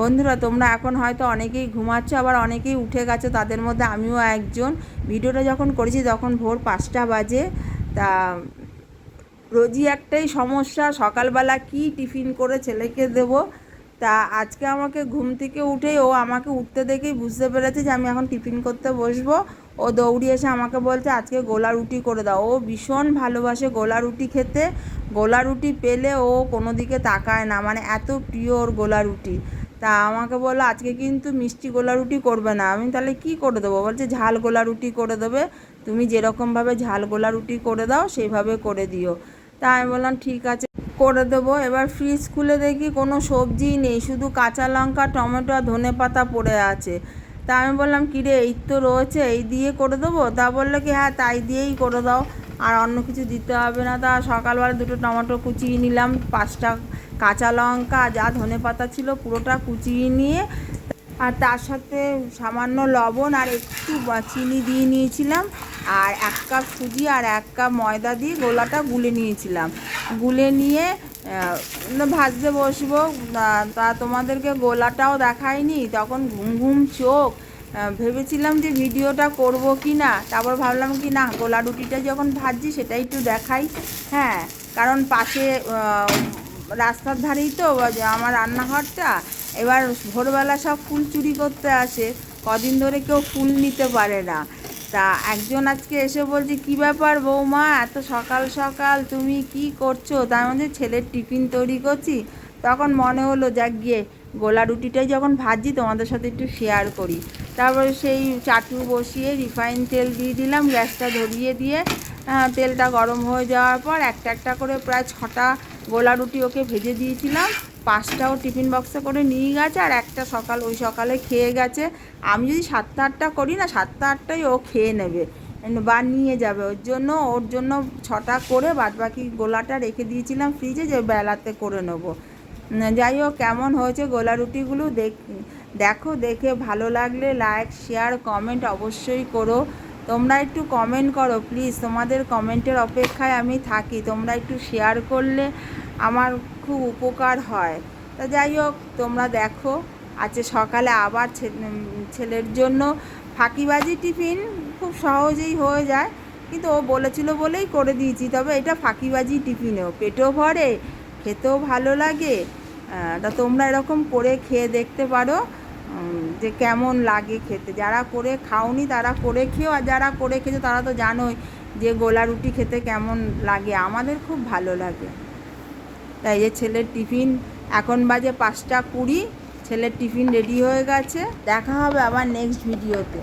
বন্ধুরা, তোমরা এখন হয়তো অনেকেই ঘুমাচ্ছ, আবার অনেকেই উঠে গেছো, তাদের মধ্যে আমিও একজন। ভিডিওটা যখন করেছি, তখন ভোর পাঁচটা বাজে। তা, রোজই একটাই সমস্যা, সকালবেলা কি টিফিন করে ছেলেকে দেব? তা, আজকে আমাকে ঘুম থেকে উঠেই ও আমাকে উঠতে দেখেই বুঝতে পেরেছে যে আমি এখন টিফিন করতে বসবো। ও দৌড়ি এসে আমাকে বলছে, আজকে গোলা রুটি করে দাও। ও ভীষণ ভালোবাসে গোলা রুটি খেতে। গোলা রুটি পেলে ও কোনো দিকে তাকায় না মানে এত প্রিয় ওর গোলা রুটি। তা আমাকে বলল, আজকে কিন্তু মিষ্টি গোলা রুটি করবে না। আমি তাহলে কি করে দেবো? বলছে, ঝাল গোলা রুটি করে দেবে। তুমি যেরকমভাবে ঝাল গোলা রুটি করে দাও সেইভাবে করে দিও। তা আমি বললাম, ঠিক আছে, করে দেবো। এবার ফ্রিজ খুলে দেখি কোনো সবজি নেই, শুধু কাঁচা লঙ্কা, টমেটো আর ধনে পাতা পড়ে আছে। তা আমি বললাম, কিরে, এই তো রয়েছে, এই দিয়ে করে দেবো? তা বলল কি হ্যাঁ তাই দিয়েই করে দাও, আর অন্য কিছু দিতে হবে না। তা সকালবেলা দুটো টমেটো কুচিয়ে নিলাম, পাঁচটা কাঁচা লঙ্কা, যা ধনে পাতা ছিল পুরোটা কুচিয়ে নিয়ে, আর তার সাথে সামান্য লবণ আর একটু চিনি দিয়ে নিয়েছিলাম, আর এক কাপ সুজি আর এক কাপ ময়দা দিয়ে গোলাটা গুলে নিয়েছিলাম। গুলে নিয়ে ভাজতে বসবো। তা তোমাদেরকে গোলাটাও দেখায়নি তখন ঘুম ঘুম চোখ। ভেবেছিলাম যে ভিডিওটা করব কি না, তারপর ভাবলাম কি না, গোলা রুটিটা যখন ভাজছি সেটাই একটু দেখাই। হ্যাঁ কারণ পাশে রাস্তার ধারেই তো আমার রান্নাঘরটা। এবার ভোরবেলা সব ফুল চুরি করতে আসে। কদিন ধরে কেউ ফুল নিতে পারে না। তা একজন আজকে এসে বলছে, কি ব্যাপার বৌমা? এত সকাল সকাল তুমি কি করছ? তার মধ্যে ছেলের টিফিন তৈরি করছি। তখন মনে হলো, যাক গিয়ে গোলা রুটিটাই যখন ভাজি তোমাদের সাথে একটু শেয়ার করি। তারপরে সেই চাটু বসিয়ে রিফাইন তেল দিয়ে দিলাম। গ্যাসটা ধরিয়ে দিয়ে তেলটা গরম হয়ে যাওয়ার পর একটা একটা করে প্রায় ছটা গোলা রুটি ওকে ভেজে দিয়েছিলাম। পাঁচটাও টিফিন বক্সে করে নিয়ে গেছে আর একটা সকাল, ওই সকালে খেয়ে গেছে। আমি যদি সাতটা আটটা করি না, সাতটা আটটাই ও খেয়ে নেবে। বা নিয়ে যাবে। ওর জন্য ওর জন্য ছটা করে বাদবাকি গোলাটা রেখে দিয়েছিলাম ফ্রিজে যে বেলাতে করে নেব। যাই হোক, কেমন হয়েছে গোলা রুটিগুলো দেখ দেখো, দেখে ভালো লাগলে লাইক শেয়ার কমেন্ট অবশ্যই করো। তোমরা একটু কমেন্ট করো প্লিজ তোমাদের কমেন্টের অপেক্ষায় আমি থাকি। তোমরা একটু শেয়ার করলে আমার খুব উপকার হয়। তা যাই হোক, তোমরা দেখো, আজকে সকালে আবার ছেলের জন্য ফাঁকিবাজি টিফিন খুব সহজেই হয়ে যায়। কিন্তু ও বলেছিল বলেই করে দিয়েছি, তবে এটা ফাঁকিবাজি টিফিনেও। পেটও ভরে, খেতেও ভালো লাগে। তা তোমরা এরকম করে খেয়ে দেখতে পারো। যে কেমন লাগে খেতে। যারা করে খাওনি তারা করে খেও আর যারা করে খেয়েছে তারা তো জানোই যে গোলা রুটি খেতে কেমন লাগে। আমাদের খুব ভালো লাগে। তাই যে ছেলের টিফিন, এখন বাজে পাঁচটা কুড়ি, ছেলের টিফিন রেডি হয়ে গেছে। দেখা হবে আবার নেক্সট ভিডিওতে